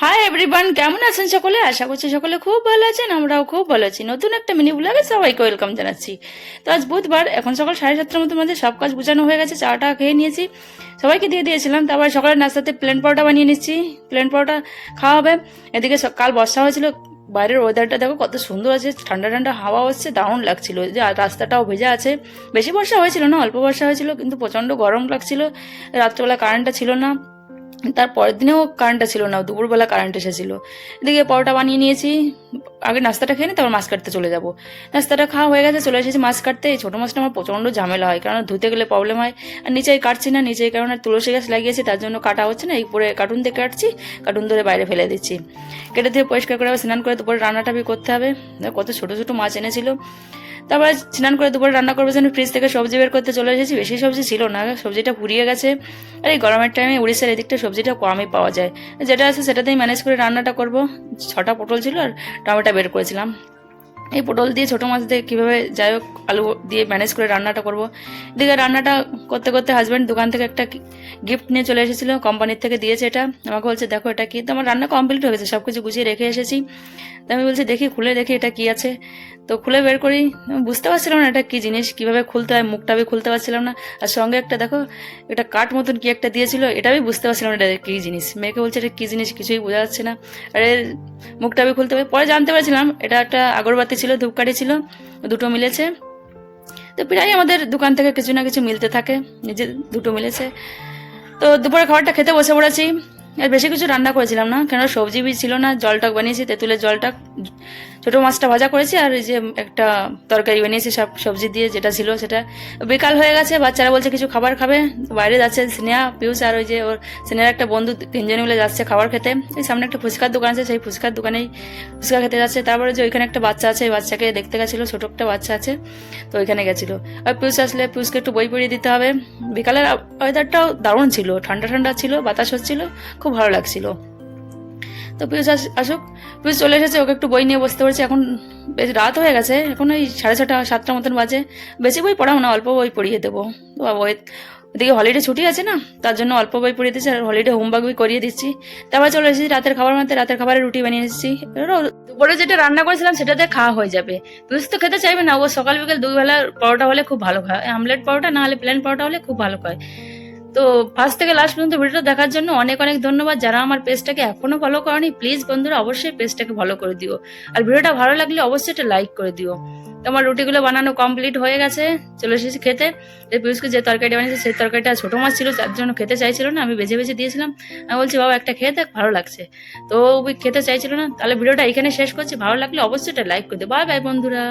Hi everyone কেমন আছেন সকলে? আশা করছি সকলে খুব ভালো আছেন, আমরাও খুব ভালো আছি। নতুন একটা মিনি ব্লগে সবাইকে ওয়েলকাম জানাচ্ছি। তো আজ বুধবার, এখন সকাল সাড়ে সাতটার মতো মাঝে সব কাজ গুছানো হয়ে গেছে, চাটা খেয়ে নিয়েছি। সবাইকে দিয়ে দিয়েছিলাম, তারপর সকালের নাস্তাতে প্লেন পরোটা বানিয়ে নিচ্ছি। প্লেন পরোটা খাওয়া হবে। এদিকে কাল বর্ষা হয়েছিল, বাইরের ওয়েদারটা দেখো কত সুন্দর আছে, ঠান্ডা ঠান্ডা হাওয়া হচ্ছে, দারুণ লাগছিল। যে রাস্তাটাও ভেজা আছে। বেশি বর্ষা হয়েছিল না, অল্প বর্ষা হয়েছিল, কিন্তু প্রচণ্ড গরম লাগছিল। রাত্রেবেলা কারেন্টটা ছিল না। তার পরের দিনেও কারেন্টটা ছিল না দুপুরবেলা কারেন্ট এসেছিল। এদিকে পরোটা বানিয়ে নিয়েছি আগে নাস্তাটা খেয়ে নিই তারপর মাছ কাটতে চলে যাব। নাস্তাটা খাওয়া হয়ে গেছে, চলে এসেছি মাছ কাটতে। এই ছোটো মাছটা আমার প্রচণ্ড ঝামেলা হয় কারণ ধুতে গেলে প্রবলেম হয়। আর নিচেই কাটছি না, নিচেই কারণ তুলসী গাছ লাগিয়েছি, তার জন্য কাটা হচ্ছে না। এই পরে কার্টুন দিয়ে কাটছি কার্টুন ধরে বাইরে ফেলে দিচ্ছি। কেটে দিয়ে পরিষ্কার করে স্নান করে দুপুরে রান্নাটা বি করতে হবে। কত ছোটো ছোটো মাছ এনেছিল। তারপরে স্নান করে দুপুরে রান্না করব জন্য ফ্রিজ থেকে সবজি বের করতে চলে এসেছি। বেশি সবজি ছিল না, সবজিটা পুড়িয়ে গেছে। আর এই গরমের টাইমে উড়িষ্যার এদিকটা সবজিটা কমই পাওয়া যায়। যেটা আছে সেটাতেই ম্যানেজ করে রান্নাটা করব। ছটা পটল ছিল আর টমেটো বের করেছিলাম। এই পটল দিয়ে ছোটো মাছ দিয়ে কীভাবে যাই হোক, আলু দিয়ে ম্যানেজ করে রান্নাটা করব। এদিকে রান্নাটা করতে করতে হাজব্যান্ড দোকান থেকে একটা গিফট নিয়ে চলে এসেছিল কোম্পানির থেকে দিয়েছে এটা। আমাকে বলছে, দেখো এটা কি? তো আমার রান্না কমপ্লিট হয়ে গেছে সব কিছু গুছিয়ে রেখে এসেছি। তো আমি বলছি, দেখি, খুলে দেখি এটা কি আছে? তো খুলে বের করি। বুঝতে পারছিলাম না এটা কি জিনিস, কীভাবে খুলতে হয়, মুখটা আমি খুলতে পারছিলাম না। আর সঙ্গে একটা দেখো, এটা কাঠ মতন কি একটা দিয়েছিল, এটা আমি বুঝতে পারছিলাম না এটা কি জিনিস। মেয়েকে বলছে, এটা কি জিনিস? কিছুই বোঝা যাচ্ছে না। আর মুখটা আমি খুলতে পারি, পরে জানতে পারছিলাম, এটা একটা আগরবাতি ছিল, ধূপকাঠি ছিল, দুটো মিলেছে। তো প্রায় আমাদের দোকান থেকে কিছু না কিছু মিলতে থাকে নিজে দুটো মিলেছে। তো দুপুরে খাবারটা খেতে বসে পড়েছি। আর বেশি কিছু রান্না করেছিলাম না কেন সবজি বি ছিল না, জলটক বানিয়েছি, তেঁতুলের জলটক ছোটো মাছটা ভাজা করেছি আর যে একটা তরকারি বানিয়েছি, সব সবজি দিয়ে যেটা ছিল সেটা। বিকাল হয়ে গেছে, বাচ্চারা বলছে কিছু খাবার খাবে। বাইরে যাচ্ছে স্নেহা, পিউষ আর ওই যে ওর স্নেহার একটা বন্ধু, তিনজনে মিলে যাচ্ছে খাবার খেতে। এই সামনে একটা ফুচকার দোকান আছে, সেই ফুচকার দোকানেই ফুচকা খেতে যাচ্ছে। তারপরে যে ওইখানে একটা বাচ্চা আছে, এই বাচ্চাকে দেখতে গেছিল, ছোটো একটা বাচ্চা আছে, তো ওইখানে গেছিল। আর পিউষ আসলে, পিউষকে একটু বই পড়িয়ে দিতে হবে। বিকালের ওয়েদারটাও দারুণ ছিল, ঠান্ডা ঠান্ডা ছিল, বাতাস হচ্ছিল, খুব ভালো লাগছিল। তো পিউষ আস- আসুক। পিউষ চলে এসেছে, ওকে একটু বই নিয়ে বসতে পারছি এখন বেশ রাত হয়ে গেছে, এখন ওই সাড়ে ছটা সাতটার মতন বাজে। বেশি বই পড়াও না, অল্প বই পড়িয়ে দেবো। তো ওদিকে হলিডে ছুটি আছে না, তার জন্য অল্প বই পড়িয়ে দিচ্ছি আর হলিডে হোমওয়ার্ক বই করিয়ে দিচ্ছি। তারপর চলে এসেছি, রাতের খাবার মধ্যে রাতের খাবারের রুটি বানিয়ে এসেছি। দুপুরে যেটা রান্না করেছিলাম, সেটাতে খাওয়া হয়ে যাবে। পিউষ তো খেতে চাইবে না, ও সকাল বিকেল দুই বেলা পরোটা হলে খুব ভালো খায়। আমলেট পরোটা না হলে প্লেন পরোটা হলে খুব ভালো খায়। তো ফার্স্ট থেকে লাস্ট পর্যন্ত ভিডিওটা দেখার জন্য অনেক অনেক ধন্যবাদ। যারা আমার পেজটাকে এখনও ফলো করেনি প্লিজ বন্ধুরা অবশ্যই পেজটাকে ফলো করে দিও। আর ভিডিওটা ভালো লাগলে অবশ্যই একটা লাইক করে দিও। তো আমার রুটিগুলো বানানো কমপ্লিট হয়ে গেছে, চলে এসেছি খেতে। পিউষকে যে তরকারিটা বানিয়েছে, সেই তরকারিটা ছোটো মাছ ছিল, তার জন্য খেতে চাইছিল না, আমি বেছে বেছে দিয়েছিলাম। আমি বলছি, বাবা, একটা খেয়ে দেখ, ভালো লাগছে। তো ওই খেতে চাইছিল না। তাহলে ভিডিওটা এখানে শেষ করছি। ভালো লাগলে অবশ্যই একটা লাইক করে দিও। বাই বাই বন্ধুরা।